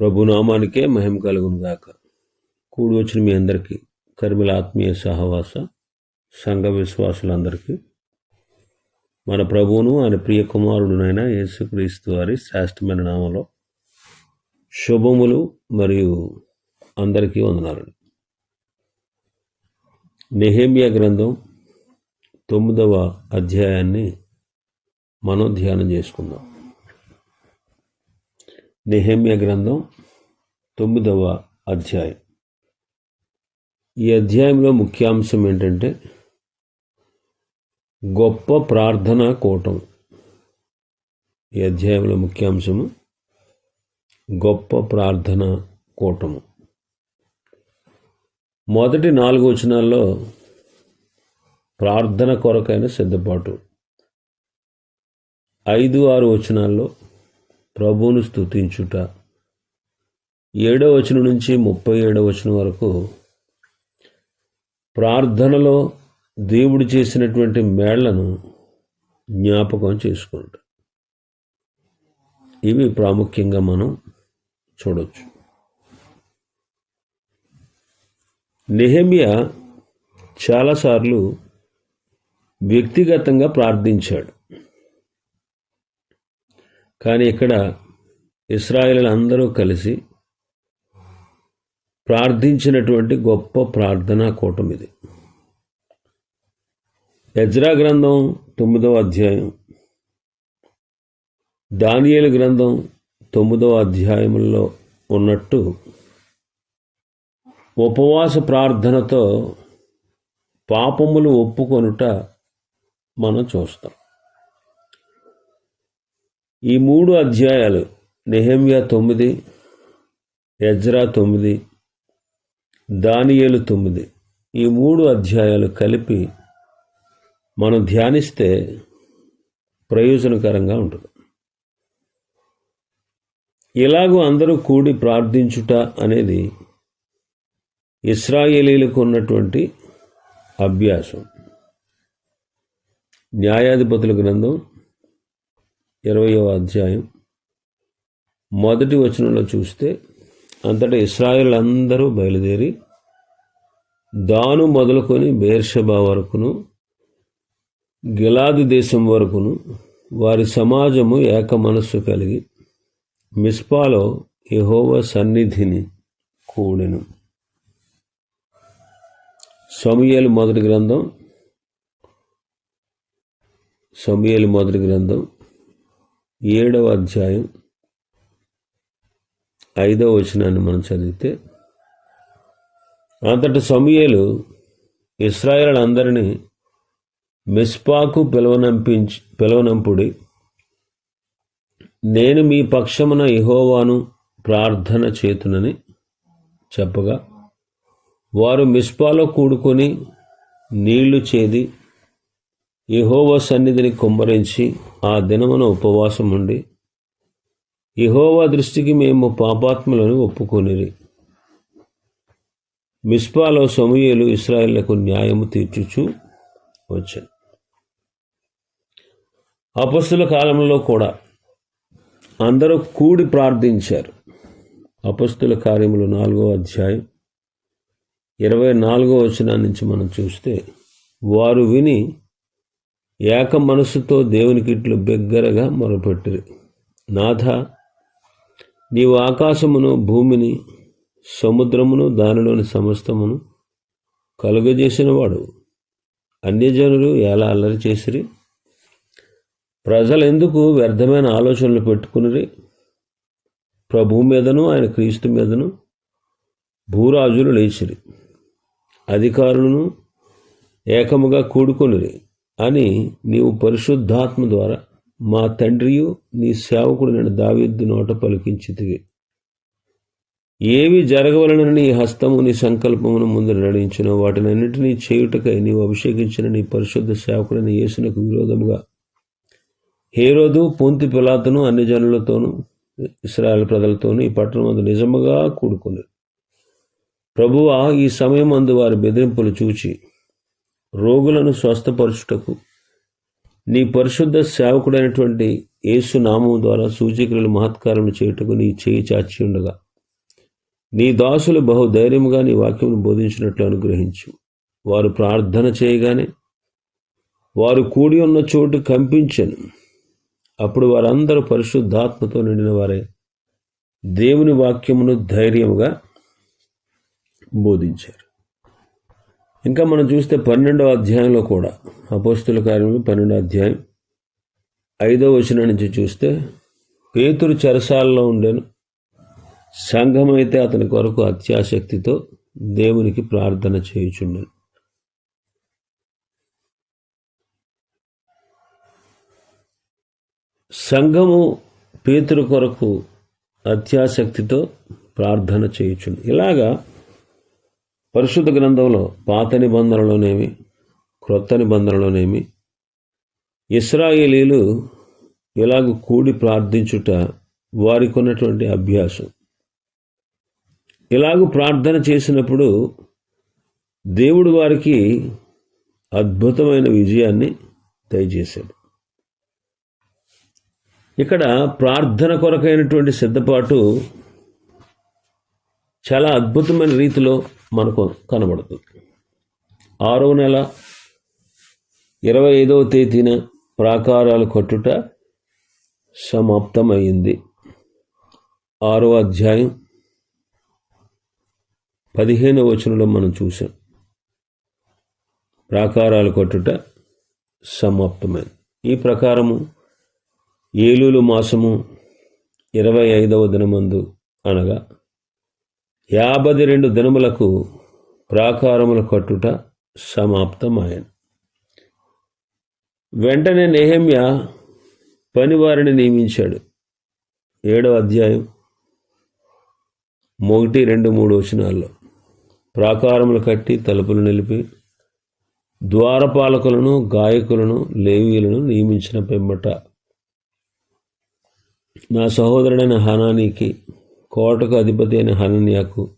ప్రభునామానికే మహిమ కలుగును గాక కూడి వచ్చిన మీ అందరికీ కర్మిల ఆత్మీయ సహవాస సంఘ విశ్వాసులందరికీ మన ప్రభువును ఆయన ప్రియ కుమారుడునైన యేసుక్రీస్తు వారి శ్రేష్టమైన నామలో శుభములు మరియు అందరికీ వందనాలండి. నెహేమియా గ్రంథం తొమ్మిదవ అధ్యాయాన్ని మనం ధ్యానం చేసుకుందాం. నెహమ్య గ్రంథం తొమ్మిదవ అధ్యాయం. ఈ అధ్యాయంలో ముఖ్యాంశం ఏంటంటే గొప్ప ప్రార్థన కూటం. ఈ అధ్యాయంలో ముఖ్యాంశము గొప్ప ప్రార్థన కూటము. మొదటి నాలుగు వచనాల్లో ప్రార్థన కొరకైన సిద్ధపాటు. ఐదు ఆరు వచనాల్లో ప్రభువును స్తుతించుట. ఏడో వచనం నుంచి ముప్పై ఏడో వచనం వరకు ప్రార్థనలో దేవుడు చేసినటువంటి మేళ్ళను జ్ఞాపకం చేసుకుంట ఇవి ప్రాముఖ్యంగా మనం చూడవచ్చు నెహమియా చాలాసార్లు వ్యక్తిగతంగా ప్రార్థించాడు. కానీ ఇక్కడ ఇస్రాయేల్ అందరూ కలిసి ప్రార్థించినటువంటి గొప్ప ప్రార్థనా కూటం ఇది. యజ్రా గ్రంథం తొమ్మిదవ అధ్యాయం దానియేలు గ్రంథం తొమ్మిదవ అధ్యాయంలో ఉన్నట్టు ఉపవాస ప్రార్థనతో పాపములు ఒప్పుకొనుట మనం చూస్తాం. ఈ మూడు అధ్యాయాలు నెహమ్యా తొమ్మిది ఎజ్రా తొమ్మిది దానియేలు తొమ్మిది. ఈ మూడు అధ్యాయాలు కలిపి మనం ధ్యానిస్తే ప్రయోజనకరంగా ఉంటుంది. ఇలాగూ అందరూ కూడి ప్రార్థించుట అనేది ఇస్రాయేలీలకు ఉన్నటువంటి అభ్యాసం. న్యాయాధిపతుల గ్రంథం ఇరవయో అధ్యాయం. మొదటి వచనంలో చూస్తే అంతటా ఇస్రాయల్ అందరూ బయలుదేరి దాను మొదలుకొని బేర్షబా వరకును గిలాదు దేశం వరకును వారి సమాజము ఏక మనస్సు కలిగి మిస్పాలో యహోవ సన్నిధిని కూడెను. సమయలు మొదటి గ్రంథం. సమయలు మొదటి గ్రంథం. ఏడవ అధ్యాయం ఐదవ వచనాన్ని మనం చదివితే అంతటి సమయలు ఇస్రాయల్ అందరినీ మిస్పాకు పిలవనంపించి పిలవనంపుడి నేను మీ పక్షమున ఇహోవాను ప్రార్థన చేతునని చెప్పగా వారు మిస్పాలో కూడుకొని నీళ్ళు చేది ఇహోవ సన్నిధిని కుమ్మరించి ఆ దినమున ఉపవాసం ఉండి ఇహోవా దృష్టికి మేము పాపాత్మలను ఒప్పుకొనిరి. మిస్పాలో సమూహలు ఇస్రాయేళ్ళకు న్యాయము తీర్చుచు వచ్చాను. అపస్తుల కాలంలో కూడా అందరూ కూడి ప్రార్థించారు. అపస్తుల కార్యములు నాలుగో అధ్యాయం ఇరవై నాలుగో వచనం నుంచి మనం చూస్తే వారు విని ఏక మనసుతో దేవునికి ఇట్లు బిగ్గరగా మొరపెట్టిరి. నాథ నీవు ఆకాశమును భూమిని సముద్రమును దానిలోని సమస్తమును కలుగజేసినవాడు అన్యజనులు ఎలా అల్లరి చేసిరి? ప్రజలు ఎందుకు వ్యర్థమైన ఆలోచనలు పెట్టుకుని ప్రభు మీదను ఆయన క్రీస్తు మీదను భూరాజులు లేచిరి. అధికారులను ఏకముగా కూడుకొనిరి. అని నీవు పరిశుద్ధాత్మ ద్వారా మా తండ్రియు నీ సేవకుడు నేను దావిద్దు నోట పలికించితివి. ఏవి జరగవలనని నీ హస్తము నీ సంకల్పమును ముందు నడించిన వాటినన్నింటినీ చేయుటకై నీవు అభిషేకించిన నీ పరిశుద్ధ సేవకుడైన యేసునకు విరోధముగా హేరోదు పొంతి పిలాతను అన్ని జనులతోనూ ఇస్రాయల్ ప్రజలతోనూ ఈ పట్టణం అందు నిజముగా కూడుకుని ప్రభువా ఈ సమయం అందు వారి బెదిరింపులు చూచి రోగులను స్వస్థపరచుటకు. నీ పరిశుద్ధ సేవకుడైనటువంటి యేసు నామం ద్వారా సూచికలను మహత్కారం చేయుటకు నీ చేయి చాచి ఉండగా. నీ దాసులు బహు ధైర్యముగా నీ వాక్యమును బోధించినట్లు అనుగ్రహించు. వారు ప్రార్థన చేయగానే వారు కూడి ఉన్న చోటు కంపించను. అప్పుడు వారందరూ పరిశుద్ధాత్మతో నిండిన వారే దేవుని వాక్యమును ధైర్యముగా బోధించారు. ఇంకా మనం చూస్తే పన్నెండవ అధ్యాయంలో కూడా అపోస్తుల కార్యం పన్నెండవ అధ్యాయం ఐదవ వచనం నుంచి చూస్తే పేతురు చెరసాలలో ఉండేను. సంఘమైతే అతని కొరకు అత్యాసక్తితో దేవునికి ప్రార్థన చేయుచుండెను. సంఘము పేతురు కొరకు అత్యాసక్తితో ప్రార్థన చేయుచుండు ఇలాగా పరిశుద్ధ గ్రంథంలో పాత నిబంధనలోనేమి క్రొత్త నిబంధనలోనేమి ఇస్రాయేలీలు ఇలాగ కూడి ప్రార్థించుట వారికి ఉన్నటువంటి అభ్యాసం. ఇలాగ ప్రార్థన చేసినప్పుడు దేవుడు వారికి అద్భుతమైన విజయాన్ని దయచేశాడు. ఇక్కడ ప్రార్థన కొరకైనటువంటి సిద్ధపాటు చాలా అద్భుతమైన రీతిలో మనకు కనబడుతుంది. ఆరో నెల ఇరవై ఐదవ తేదీన ప్రాకారాలు కట్టుట సమాప్తమైంది. ఆరో అధ్యాయం పదిహేనవ వచనంలో మనం చూసాం ప్రాకారాలు కట్టుట సమాప్తమైంది. ఈ ప్రకారము ఏలూలు మాసము ఇరవై ఐదవ దినమందు అనగా యాభై రెండు దినములకు ప్రాకారములు కట్టుట సమాప్తమాయను. వెంటనే నెహమ్య పనివారిని నియమించాడు. ఏడవ అధ్యాయం ఒకటి రెండు మూడు వచనాల్లో ప్రాకారములు కట్టి తలుపులు నిలిపి ద్వారపాలకులను గాయకులను లేవీలను నియమించిన పెంబట నా సహోదరుడైన హనానీకి కోటకు అధిపతి అయిన హనన్యాకు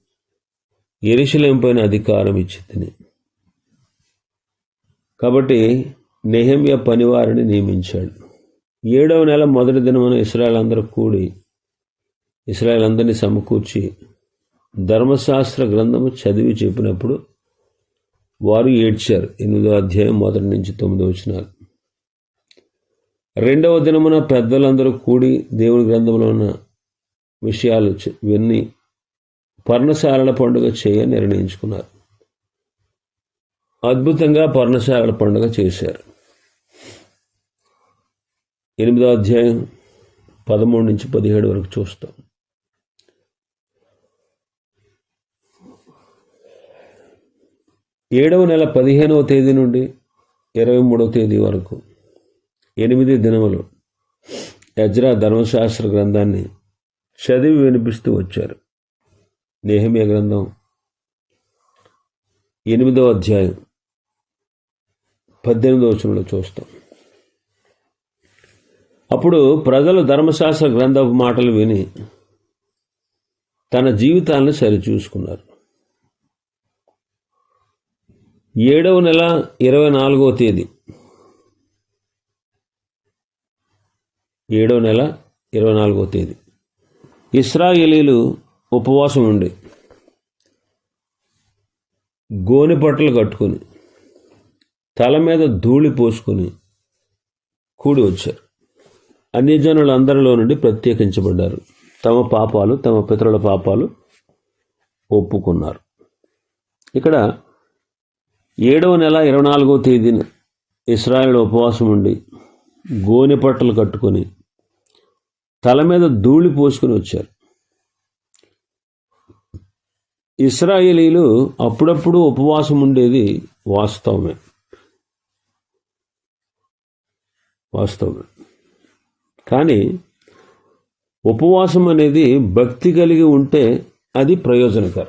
ఎరిశిలంపైన అధికారం ఇచ్చింది కాబట్టి నెహమ్య పనివారిని నియమించాడు. ఏడవ నెల మొదటి దినమున ఇస్రాయల్ అందరూ కూడి ఇస్రాయల్ అందరినీ సమకూర్చి ధర్మశాస్త్ర గ్రంథము చదివి చెప్పినప్పుడు వారు ఏడ్చారు. ఎనిమిదో అధ్యాయం మొదటి నుంచి తొమ్మిదో వచ్చినారు రెండవ దినమున పెద్దలందరూ కూడి దేవుని గ్రంథంలో ఉన్న విషయాలు విన్ని పర్ణశాలల పండుగ చేయ నిర్ణయించుకున్నారు. అద్భుతంగా పర్ణశాలల పండుగ చేశారు. ఎనిమిదో అధ్యాయం పదమూడు నుంచి పదిహేడు వరకు చూస్తాం. ఏడవ నెల పదిహేనవ తేదీ నుండి ఇరవై మూడవ తేదీ వరకు ఎనిమిది దినములు యజ్రా ధర్మశాస్త్ర గ్రంథాన్ని చదివి వినిపిస్తూ వచ్చారు. నేహమియ గ్రంథం ఎనిమిదవ అధ్యాయం పద్దెనిమిదవ వచనంలో చూస్తాం. అప్పుడు ప్రజలు ధర్మశాస్త్ర గ్రంథపు మాటలు విని తన జీవితాలను సరిచూసుకున్నారు. ఏడవ నెల ఇరవై నాలుగవ తేదీ. ఏడవ నెల ఇరవై నాలుగవ తేదీ. ఇస్రాయేలీలు ఉపవాసం ఉండి గోనె పట్టలు కట్టుకొని తల మీద ధూళి పోసుకొని కూడి వచ్చారు. అన్యజనులందరిలో నుండి ప్రత్యేకించబడ్డారు. తమ పాపాలు తమ పితరుల పాపాలు ఒప్పుకున్నారు. ఇక్కడ ఏడవ నెల ఇరవై నాలుగవ తేదీన ఇస్రాయేల్ ఉపవాసం ఉండి గోనె పట్టలు కట్టుకొని తల మీద ధూళి పోసుకొని వచ్చారు. ఇస్రాయేలీలు అప్పుడప్పుడు ఉపవాసం ఉండేది వాస్తవమే. వాస్తవమే. కానీ ఉపవాసం అనేది భక్తి కలిగి ఉంటే అది ప్రయోజనకరం.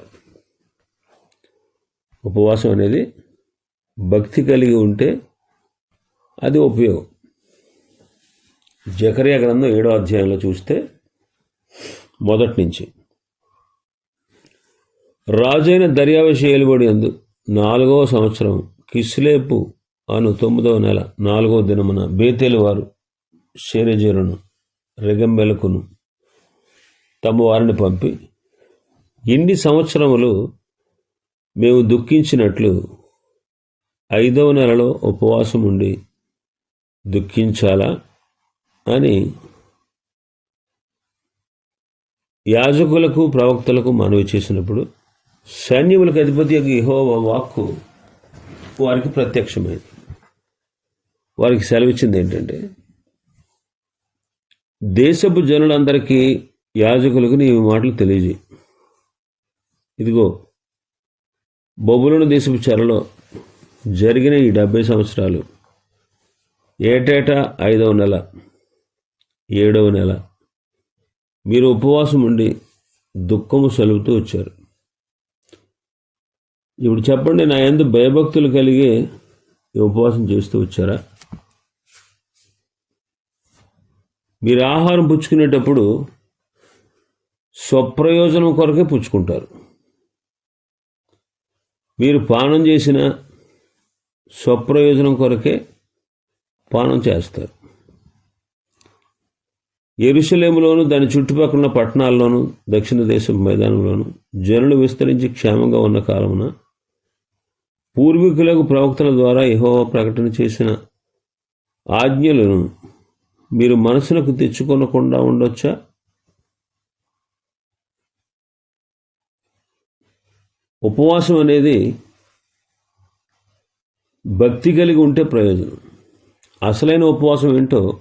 ఉపవాసం అనేది భక్తి కలిగి ఉంటే అది ఉపయోగం. జకరియా గ్రంథం ఏడో అధ్యాయంలో చూస్తే మొదటి నుంచి. రాజైన దర్యావేశ ఏలుబడి అందు నాలుగవ సంవత్సరం కిస్లేపు అను తొమ్మిదవ నెల నాలుగవ దినమున బేతేలు వారు షేరజీరును రెగంబెలకును తమ వారిని పంపి ఇన్ని సంవత్సరములు మేము దుఃఖించినట్లు ఐదవ నెలలో ఉపవాసం ఉండి దుఃఖించాలా? అని యాజకులకు ప్రవక్తలకు మనవి చేసినప్పుడు సైన్యములకు అధిపతి యొక్క వాక్కు వారికి ప్రత్యక్షమైంది. వారికి సెలవిచ్చింది ఏంటంటే దేశపు జనులందరికీ యాజకులకు నీ మాటలు తెలియజేయి. ఇదిగో బొబులను దేశపు చెరలో జరిగిన ఈ డెబ్బై సంవత్సరాలు ఏటేటా ఐదవ నెల ఏడవ నెల. మీరు ఉపవాసం ఉండి దుఃఖము సలుపుతూ వచ్చారు. ఇప్పుడు చెప్పండి నా ఎందు భయభక్తులు కలిగి ఉపవాసం చేస్తూ వచ్చారా? మీరు ఆహారం పుచ్చుకునేటప్పుడు స్వప్రయోజనం కొరకే పుచ్చుకుంటారు. మీరు పానం చేసిన స్వప్రయోజనం కొరకే పానం చేస్తారు. ఎరుసలేములోను దాని చుట్టుపక్కల ఉన్న పట్టణాల్లోనూ దక్షిణ దేశం మైదానంలోను జనులు విస్తరించి క్షేమంగా ఉన్న కాలమున పూర్వీకులకు ప్రవక్తల ద్వారా యెహోవా ప్రకటన చేసిన ఆజ్ఞలను మీరు మనసులకు తెచ్చుకొనకుండా ఉండొచ్చా? ఉపవాసం అనేది భక్తి కలిగి ఉంటే ప్రయోజనం. అసలైన ఉపవాసం ఏంటో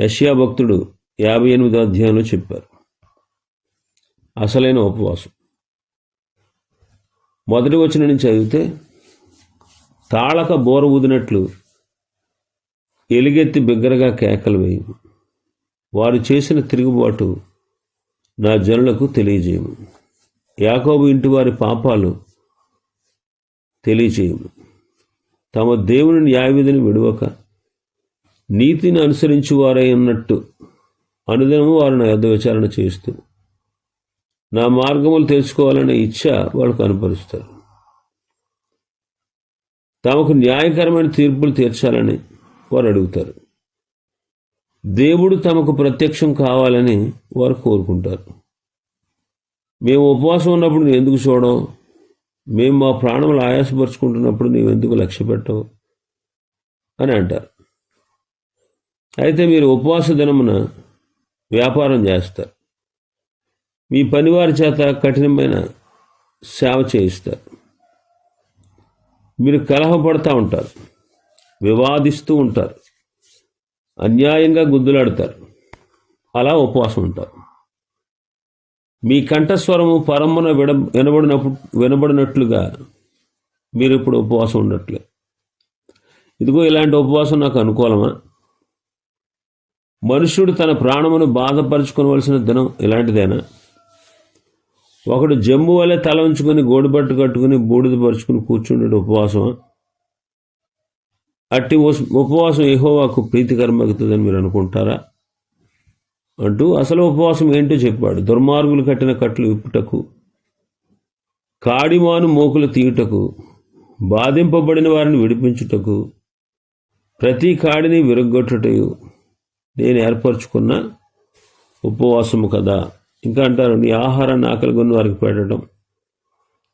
యష్యా భక్తుడు యాభై ఎనిమిదో అధ్యాయంలో చెప్పారు. అసలైన ఉపవాసం. మొదటి వచ్చిన నుంచి చదివితే తాళక బోర ఊదినట్లు ఎలుగెత్తి బిగ్గరగా కేకలు వేయము. వారు చేసిన తిరుగుబాటు నా జనులకు తెలియజేయము. యాకోబు ఇంటి వారి పాపాలు తెలియజేయము. తమ దేవుని న్యాయవిధిని విడవక నీతిని అనుసరించి వారై ఉన్నట్టు అనుదినము వారు నా విచారణ చేస్తూ నా మార్గములు తెలుసుకోవాలనే ఇచ్చ వాళ్ళు కనపరుస్తారు తమకు న్యాయకరమైన తీర్పులు తీర్చాలని వారు అడుగుతారు. దేవుడు తమకు ప్రత్యక్షం కావాలని వారు కోరుకుంటారు. మేము ఉపవాసం ఉన్నప్పుడు నువ్వు ఎందుకు చూడవు మేము మా ప్రాణములు ఆయాసపరుచుకుంటున్నప్పుడు నీవు ఎందుకు లక్ష్య పెట్టవు అని అంటారు. అయితే మీరు ఉపవాస దినమున వ్యాపారం చేస్తారు. మీ పనివారి చేత కఠినమైన సేవ చేయిస్తారు. మీరు కలహపడతా ఉంటారు. వివాదిస్తూ ఉంటారు. అన్యాయంగా గుద్దులాడతారు. అలా ఉపవాసం ఉంటారు. మీ కంఠస్వరము పరమున విడ వినబడినప్పుడు వినబడినట్లుగా మీరు ఇప్పుడు ఉపవాసం ఉన్నట్లే ఇదిగో ఇలాంటి ఉపవాసం నాకు అనుకూలమా? మనుష్యుడు తన ప్రాణమును బాధపరుచుకోవలసిన దినం ఇలాంటిదేనా? ఒకడు జమ్ము వలె తల ఉంచుకొని గోడుబట్టు కట్టుకుని బూడిద పరుచుకుని కూర్చుండే ఉపవాసమా? అట్టి ఉపవాసం ఏహోవాకు ప్రీతికరమగుతుందని మీరు అనుకుంటారా? అంటూ అసలు ఉపవాసం ఏంటో చెప్పాడు. దుర్మార్గులు కట్టిన కట్లు విప్పుటకు కాడిమాను మోకులు తీయుటకు బాధింపబడిన వారిని విడిపించుటకు ప్రతి కాడిని విరగ్గొట్టుటయు నేను ఏర్పరచుకున్న ఉపవాసము కదా. ఇంకా అంటారు నీ ఆహారాన్ని ఆకలిగొన్న వారికి పెట్టడం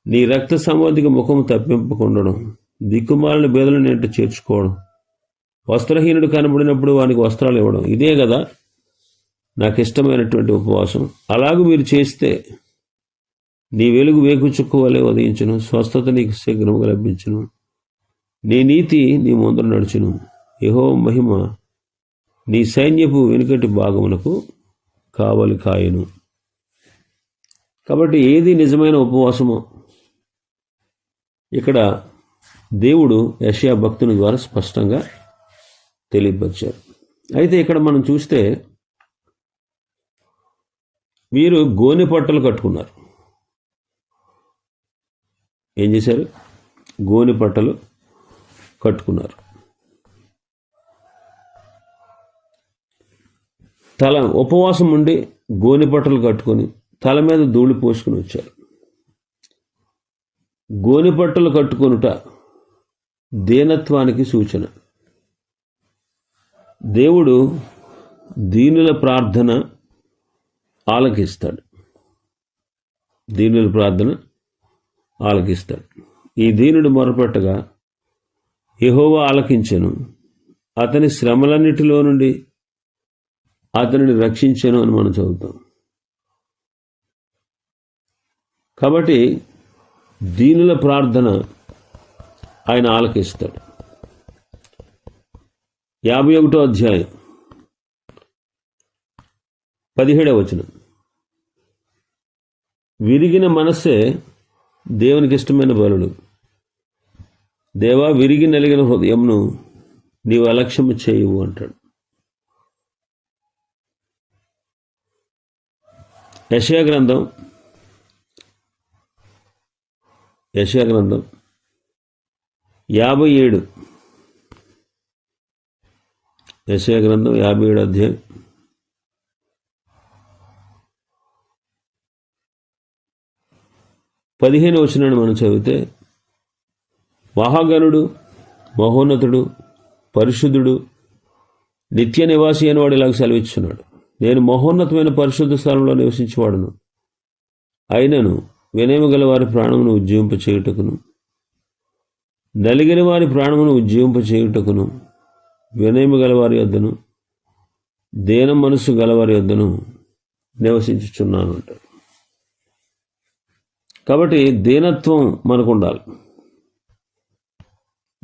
నీ రక్త సంబంధిక ముఖం తప్పింపకుండడం దిక్కుమాలిన బేదలను నేను చేర్చుకోవడం వస్త్రహీనుడు కనబడినప్పుడు వానికి వస్త్రాలు ఇవ్వడం ఇదే కదా నాకు ఇష్టమైనటువంటి ఉపవాసం. అలాగూ మీరు చేస్తే నీ వెలుగు వేగు చుక్కు వలె ఉదయించును స్వస్థత నీకు శీఘ్రముగా లభించును నీ నీతి నీ ముందర నడుచును. యహో మహిమ నీ సైన్యపు వెనుకటి భాగమునకు కావలి కాయను. కాబట్టి ఏది నిజమైన ఉపవాసమో ఇక్కడ దేవుడు యషయా భక్తుని ద్వారా స్పష్టంగా తెలియపరిచారు. అయితే ఇక్కడ మనం చూస్తే వీరు గోనె పట్టలు కట్టుకున్నారు. ఏం చేశారు? గోనె పట్టలు కట్టుకున్నారు. తల ఉపవాసం ఉండి గోనిపట్టలు కట్టుకొని తల మీద ధూళి పోసుకుని వచ్చారు. గోనిపట్టలు కట్టుకొనుట దీనత్వానికి సూచన. దేవుడు దీనుల ప్రార్థన ఆలకిస్తాడు. దీనుల ప్రార్థన ఆలకిస్తాడు. ఈ దీనుడు మొరపెట్టగా ఎహోవా ఆలకించను. అతని శ్రమలన్నిటిలో నుండి అతనిని రక్షించను అని మనం చదువుతాం. కాబట్టి దీనుల ప్రార్థన ఆయన ఆలకిస్తాడు. యాభై ఒకటో అధ్యాయం పదిహేడవ వచనం. విరిగిన మనస్సే దేవునికి ఇష్టమైన బలుడు దేవా విరిగి నలిగిన హృదయంను నీవు అలక్ష్యము చేయవు అంటాడు. యశయ గ్రంథం. యశయ గ్రంథం. యాభై ఏడు. యశయ గ్రంథం యాభై ఏడు అధ్యాయం. పదిహేను వచనాన్ని మనం చదివితే మహాగణుడు మహోన్నతుడు పరిశుద్ధుడు నిత్య నివాసి అని వాడు ఇలాగ సెలవిస్తున్నాడు నేను మహోన్నతమైన పరిశుద్ధ స్థలంలో నివసించేవాడును. అయినను వినయము గల వారి ప్రాణమును ఉజ్జీవింప చేయుటకును నలిగిన వారి ప్రాణమును ఉజ్జీవింప చేయుటకును వినయము గలవారి వారి యొద్దను దేన మనసు గలవారి వద్దను నివసించుచున్నాను అంటారు కాబట్టి దీనత్వం మనకు ఉండాలి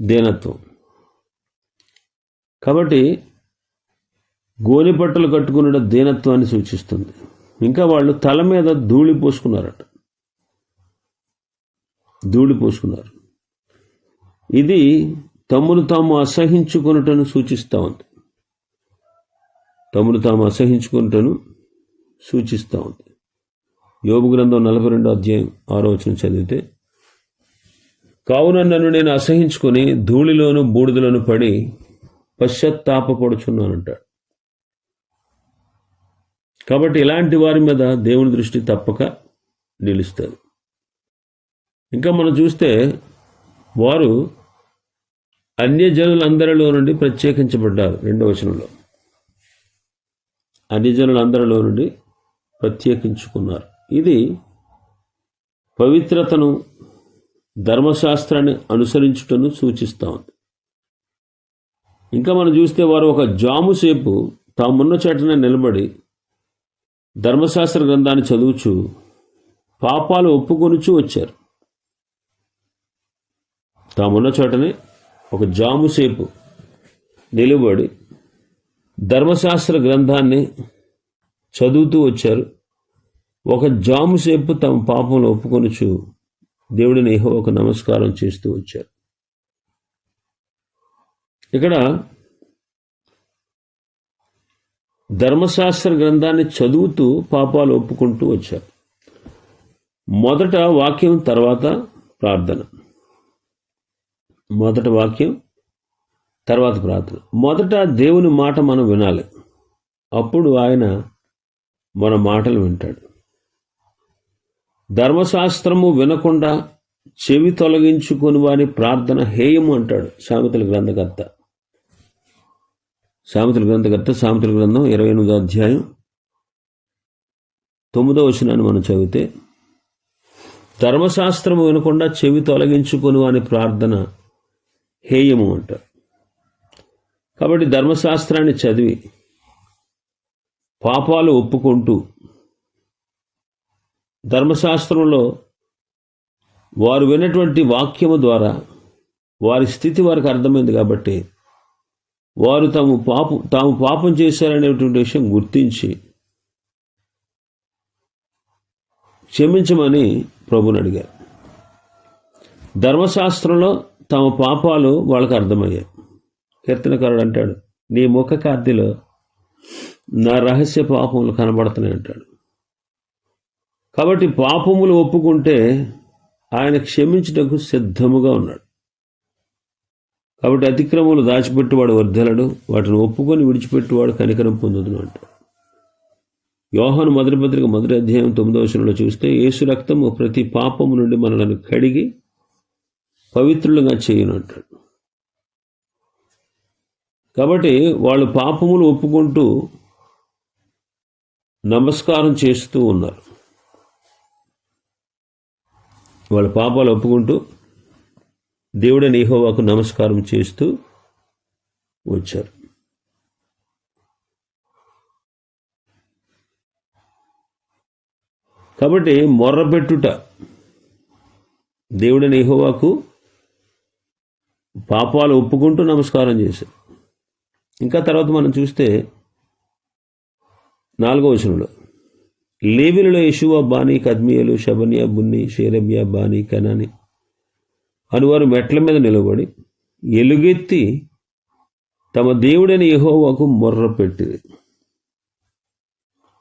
దీనత్వం. కాబట్టి గోనిపట్టలు కట్టుకున్న దీనత్వాన్ని సూచిస్తుంది. ఇంకా వాళ్ళు తల మీద ధూళి పోసుకున్నారట. ధూళి పోసుకున్నారు. ఇది తమ్మును తాము అసహించుకున్నటను సూచిస్తూ ఉంది. తమ్మును తాము అసహించుకున్నటను సూచిస్తూ ఉంది. యోగు గ్రంథం నలభై రెండో అధ్యాయం ఆరో చదివితే కావున నన్ను నేను అసహించుకొని ధూళిలోను బూడిదలోను పడి పశ్చాత్తాపడుచున్నానంటాడు కాబట్టి ఇలాంటి వారి మీద దేవుని దృష్టి తప్పక నిలుస్తుంది. ఇంకా మనం చూస్తే వారు అన్యజనులందరిలో నుండి ప్రత్యేకించబడ్డారు రెండో వచనంలో. అన్యజనులందరిలో నుండి ప్రత్యేకించుకున్నారు. ఇది పవిత్రతను ధర్మశాస్త్రాన్ని అనుసరించుటను సూచిస్తూ ఉంది. ఇంకా మనం చూస్తే వారు ఒక జాము సేపు తామున్న చోటనే నిలబడి ధర్మశాస్త్ర గ్రంథాన్ని చదువుచు పాపాలు ఒప్పుకొనుచు వచ్చారు. తామున్న చోటనే ఒక జాము సేపు నిలబడి ధర్మశాస్త్ర గ్రంథాన్ని చదువుతూ వచ్చారు. ఒక జాము సేపు తమ పాపంలో ఒప్పుకొనుచు దేవుడిని ఒక నమస్కారం చేస్తూ వచ్చారు. ఇక్కడ ధర్మశాస్త్ర గ్రంథాన్ని చదువుతూ పాపాలు ఒప్పుకుంటూ వచ్చారు. మొదట వాక్యం తర్వాత ప్రార్థన. మొదట వాక్యం తర్వాత ప్రార్థన. మొదట దేవుని మాట మనం వినాలి. అప్పుడు ఆయన మన మాటలు వింటాడు. ధర్మశాస్త్రము వినకుండా చెవి తొలగించుకొని వారి ప్రార్థన హేయము అంటాడు సామెతల గ్రంథకర్త. సామెతల గ్రంథకర్త సామెతల గ్రంథం ఇరవై ఎనిమిదో అధ్యాయం తొమ్మిదో వచనాన్ని మనం చదివితే ధర్మశాస్త్రము వినకుండా చెవి తొలగించుకొను అనే ప్రార్థన హేయము అంటారు కాబట్టి ధర్మశాస్త్రాన్ని చదివి పాపాలు ఒప్పుకుంటూ ధర్మశాస్త్రంలో వారు విన్నటువంటి వాక్యము ద్వారా వారి స్థితి వారికి అర్థమైంది కాబట్టి వారు తాము పాపం తాము పాపం చేశారనేటువంటి విషయం గుర్తించి క్షమించమని ప్రభుని అడిగారు. ధర్మశాస్త్రంలో తమ పాపాలు వాళ్ళకి అర్థమయ్యాయి. కీర్తనకారుడు అంటాడు నీ ముఖ కార్దిలో నా రహస్య పాపములు కనబడుతున్నాయి అంటాడు. కాబట్టి పాపములు ఒప్పుకుంటే ఆయన క్షమించుటకు సిద్ధముగా ఉన్నాడు. కాబట్టి అతిక్రమములు దాచిపెట్టువాడు వర్ధలడు వాటిని ఒప్పుకొని విడిచిపెట్టువాడు కనికరం పొందుతును అంట. యోహాను మొదటి పత్రిక మొదటి అధ్యాయం తొమ్మిదవ వచనంలో చూస్తే యేసు రక్తము ప్రతి పాపము నుండి మనలను కడిగి పవిత్రులుగా చేయను అంటాడు. కాబట్టి వాళ్ళు పాపములు ఒప్పుకుంటూ నమస్కారం చేస్తూ ఉన్నారు. వాళ్ళ పాపాలు ఒప్పుకుంటూ దేవుడని యెహోవాకు నమస్కారం చేస్తూ వచ్చారు. కాబట్టి మొర్రపెట్టుట దేవుడని యెహోవాకు పాపాలు ఒప్పుకుంటూ నమస్కారం చేశారు. ఇంకా తర్వాత మనం చూస్తే నాలుగో వచనంలో లేవిలలో యశువ బాని కద్మియలు షబనియా బున్ని షేరబియా బాని కనాని అనువారు మెట్ల మీద నిలబడి ఎలుగెత్తి తమ దేవుడైన యహోవాకు మొర్ర పెట్టింది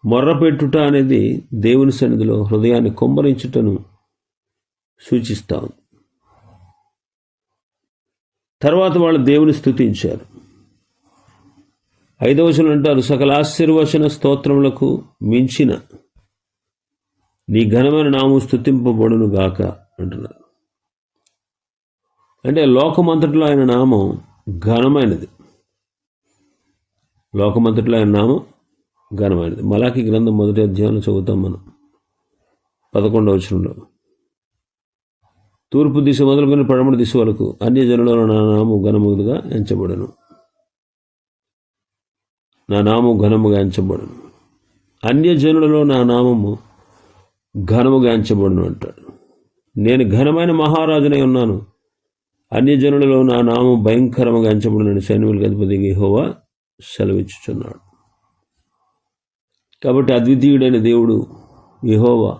మొర్ర పెట్టుట అనేది దేవుని సన్నిధిలో హృదయాన్ని కొమ్మరించుటను సూచిస్తాం. తర్వాత వాళ్ళు దేవుని స్థుతించారు. ఐదవచనం అంటారు సకల ఆశీర్వచన స్తోత్రములకు మించిన నీ ఘనమైన నామం స్థుతింపబడును గాక అంటున్నారు. అంటే లోకమంతటిలో ఆయన నామం ఘనమైనది. లోకమంతటిలో ఆయన నామం ఘనమైనది. మలాకి గ్రంథం మొదటి అధ్యాయంలో చదువుతాం మనం. పదకొండవ వచనంలో. తూర్పు దిశ మొదలుకొని పడమటి దిశ వరకు అన్ని జనులలో నా నామం ఘనముగా ఎంచబడను. నా నామం ఘనముగా ఎంచబడను. అన్య జనులలో నా నామము ఘనముగా ఎంచబడును అంటాడు. నేను ఘనమైన మహారాజునై ఉన్నాను. అన్ని జనులలో నా నామం భయంకరంగా ఎంచబడిన సైనికులకు అధిపతి యెహోవా సెలవిచ్చుచున్నాడు. కాబట్టి అద్వితీయుడైన దేవుడు యెహోవా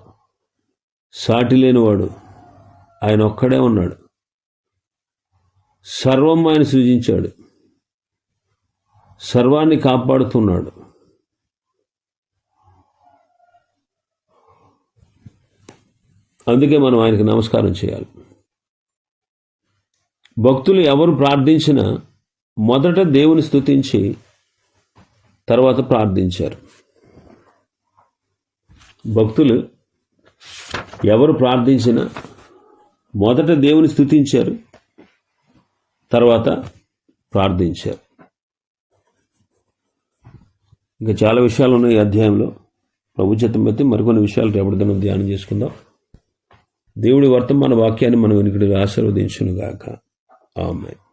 సాటి లేనివాడు ఆయన ఒక్కడే ఉన్నాడు. సర్వం ఆయన సృజించాడు. సర్వాన్ని కాపాడుతున్నాడు. అందుకే మనం ఆయనకు నమస్కారం చేయాలి. భక్తులు ఎవరు ప్రార్థించినా మొదట దేవుని స్థుతించి తర్వాత ప్రార్థించారు. భక్తులు ఎవరు ప్రార్థించినా మొదట దేవుని స్థుతించారు తర్వాత ప్రార్థించారు. ఇంకా చాలా విషయాలు ఉన్నాయి ఈ అధ్యాయంలో. ప్రభు చిత్తం బట్టి మరికొన్ని విషయాలు రేపటిదనం ధ్యానం చేసుకుందాం. దేవుడి వర్తమాన వాక్యాన్ని మనం ఇక్కడ ఆశీర్వదించును గాక Amen.